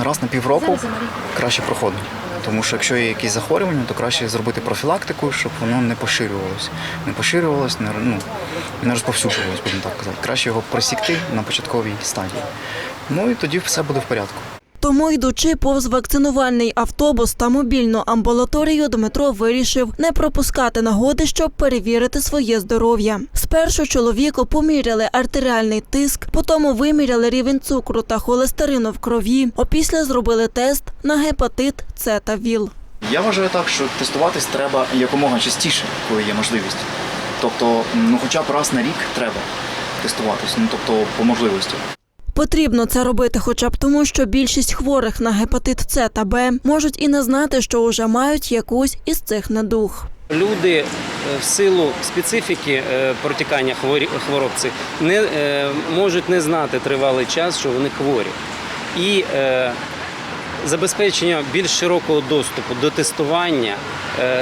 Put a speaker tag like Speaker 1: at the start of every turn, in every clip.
Speaker 1: Раз на півроку краще проходить. Тому що якщо є якісь захворювання, то краще зробити профілактику, щоб воно не поширювалося. Не поширювалося, не, ну, не розповсюджувалось, будемо так казати. Краще його просікти на початковій стадії. Ну і тоді все буде в порядку.
Speaker 2: Тому, йдучи повз вакцинувальний автобус та мобільну амбулаторію, Дмитро вирішив не пропускати нагоди, щоб перевірити своє здоров'я. Спершу чоловіку поміряли артеріальний тиск, потім виміряли рівень цукру та холестерину в крові. Опісля зробили тест на гепатит С та ВІЛ.
Speaker 1: Я вважаю так, що тестуватись треба якомога частіше, коли є можливість. Тобто, ну хоча б раз на рік треба тестуватись, ну тобто по можливості.
Speaker 2: Потрібно це робити хоча б тому, що більшість хворих на гепатит С та Б можуть і не знати, що вже мають якусь із цих недуг.
Speaker 3: Люди е, в силу специфіки е, протікання хвороб цих не е, можуть не знати тривалий час, що вони хворі. І забезпечення більш широкого доступу до тестування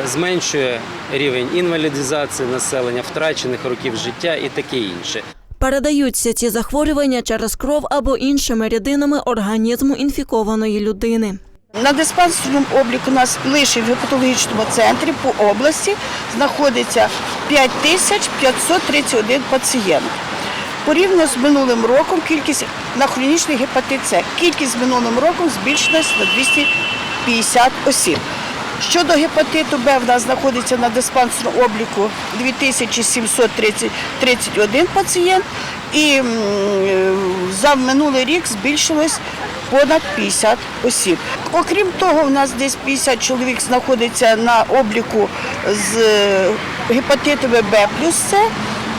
Speaker 3: зменшує рівень інвалідизації населення, втрачених років життя і таке інше.
Speaker 2: Передаються ці захворювання через кров або іншими рідинами організму інфікованої людини.
Speaker 4: На диспансерному обліку у нас лише в гепатологічному центрі по області знаходиться 5531 пацієнт. Порівняно з минулим роком кількість на хронічний гепатит С. Кількість з минулим роком збільшилась на 250 осіб. Щодо гепатиту Б, в нас знаходиться на диспансерному обліку 2731 пацієнт, і е, за минулий рік збільшилось понад 50 осіб. Окрім того, у нас десь 50 чоловік знаходиться на обліку з е, гепатитами Б плюс С,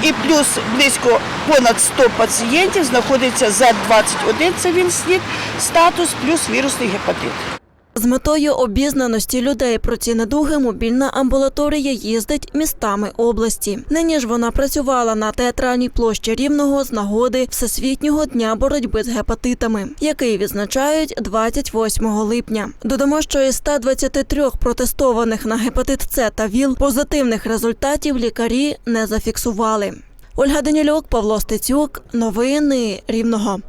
Speaker 4: і плюс близько понад 100 пацієнтів знаходиться Z21, це він СНІД, статус плюс вірусний гепатит.
Speaker 2: З метою обізнаності людей про ці недуги мобільна амбулаторія їздить містами області. Нині ж вона працювала на театральній площі Рівного з нагоди Всесвітнього дня боротьби з гепатитами, який відзначають 28 липня. Додамо, що із 123 протестованих на гепатит С та ВІЛ позитивних результатів лікарі не зафіксували. Ольга Данілюк, Павло Стецюк. Новини Рівного.